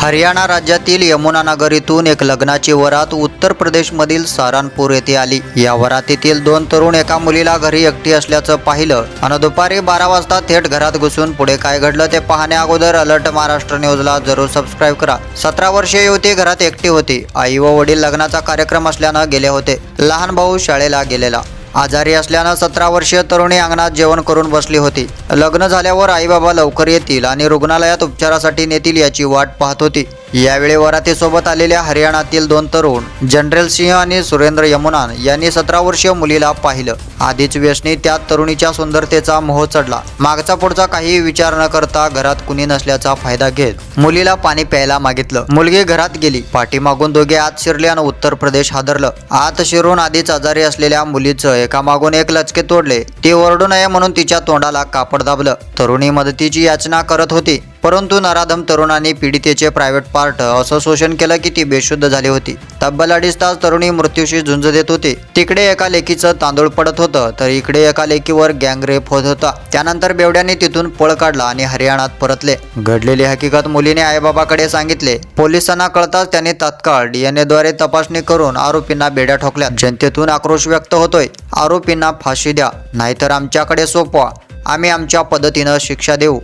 हरियाणा राज्यातील यमुनानगर इथून एक लग्नाची वरात उत्तर प्रदेशमधील सारानपूर येथे आली. या वरातीतील दोन तरुण एका मुलीला घरी एकटी असल्याचं पाहिलं आणि दुपारी बारा वाजता थेट घरात घुसून पुढे काय घडलं ते पाहण्या अगोदर अलर्ट महाराष्ट्र न्यूजला जरूर सबस्क्राईब करा. सतरा वर्षीय युवती घरात एकटी होती. आई व वडील लग्नाचा कार्यक्रम असल्यानं गेले होते. लहान भाऊ शाळेला गेलेला. आजारी असल्यानं सतरा वर्षीय तरुणी अंगणात जेवण करून बसली होती. लग्न झाल्यावर आईबाबा लवकर येतील आणि रुग्णालयात उपचारासाठी नेतील याची वाट पाहत होती. यावेळी वरातीसोबत आलेल्या हरियाणातील दोन तरुण जनरल सिंह आणि सुरेंद्र यमुनान यांनी सतरा वर्षीय मुलीला पाहिलं. आधीच व्यसनी त्यात तरुणीच्या सुंदरतेचा मोह चढला. मागचा पुढचा काही विचार न करता घरात कुणी नसल्याचा फायदा घेत मुलीला पाणी प्यायला मागितलं. मुलगी घरात गेली. पाठीमागून दोघे आत शिरले आणि उत्तर प्रदेश हादरलं. आत शिरून आधीच आजारी असलेल्या मुलीचं एकामागून एक लचके तोडले. ती ओरडू नये म्हणून तिच्या तोंडाला कापड दाबलं. तरुणी मदतीची याचना करत होती. परंतु नराधम तरुणाने पीडितेचे प्रायव्हेट पार्ट असं शोषण केलं की ती बेशुद्ध झाली होती. तब्बल अडीच तास तरुणी मृत्यूशी झुंज देत होती. तिकडे एका लेकीचं तांदूळ पडत होतं तर इकडे एका लेकीवर गँग रेप होत होता. त्यानंतर बेवड्याने तिथून पळ काढला आणि हरियाणात परतले. घडलेली हकीकत मुलीने आईबाबाकडे सांगितले. पोलिसांना कळताच त्यांनी तात्काळ डीएनएद्वारे तपासणी करून आरोपींना बेड्या ठोकल्या. जनतेतून आक्रोश व्यक्त होतोय. आरोपींना फाशी द्या नाहीतर आमच्याकडे सोपवा. आम्ही आमच्या पद्धतीनं शिक्षा देऊ.